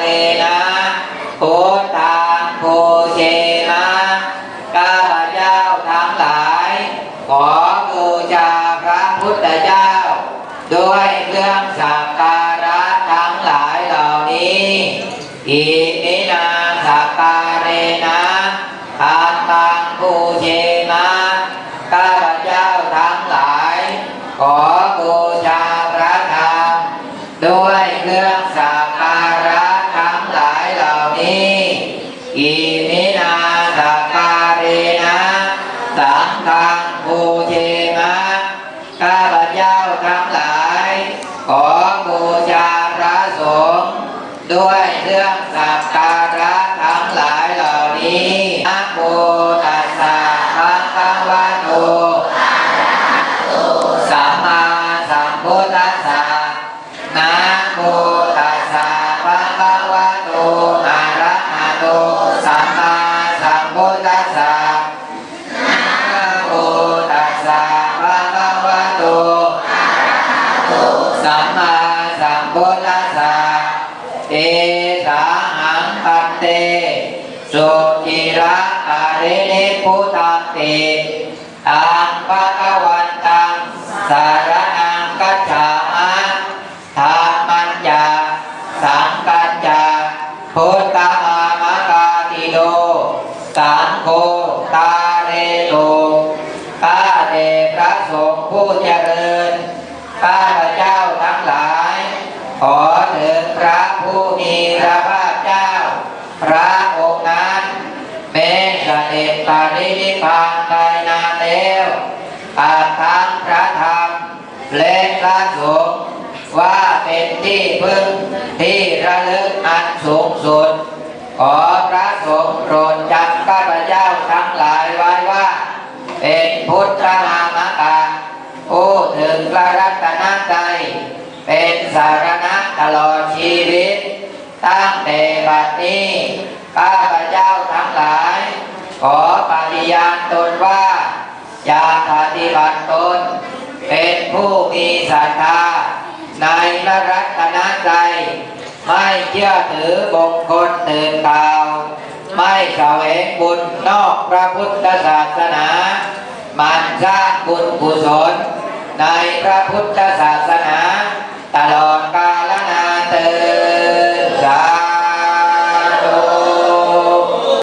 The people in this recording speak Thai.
เรนะพุทธังภูเชนะข้าพเจ้าทั้งหลาย ขอบูชาพระพุทธเจ้า ด้วยเครื่องสักการะทั้งหลายเหล่านี้อิมินาสักการเรนะทานตังภูเชนะข้าพเจ้าทั้งหลาย ขอบูชาพระธรรม ด้วยเครื่องสักการะทั้งหลายเหล่า นิอิมินาสการเรนะสังฆังภูเชนะข้าพเจ้าทั้งหลาย ขอบูชาพระสงฆ์ด้วย สัมมาสัมพุทธัสสะเอสาหังปันเตสุจิระอารินิพุทธังติตังภะคะวันตังสารนังกัจฉามาธรรมัญญาสังกัญญาพุทธา สงฆ์ผู้เจริญ ข้าพเจ้าทั้งหลาย ขอถึงพระผู้มีพระภาคเจ้า พระองค์นั้นแม้เสด็จปรินิพานไปนานแล้วอาทั้งพระธรรม และพระสงฆ์ว่าเป็นที่พึ่งที่ระลึกอันสูงสุด ขอพระสงฆ์โปรดจำข้าพเจ้าทั้งหลายไว้ว่า เป็นพุทธมา ระรัตนตรัยเป็นสารณะตลอดชีวิต ตั้งแต่บัดนี้ข้าพเจ้าทั้งหลาย ขอปฏิญาณตนว่าจะปฏิบัติตน เป็นผู้มีศรัทธาในพระรัตนตรัยไม่เชื่อถือบงคลตื่นข่าว ไม่แสวงบุญนอกพระพุทธศาสนา มันสร้างบุญกุศล ในพระพุทธศาสนา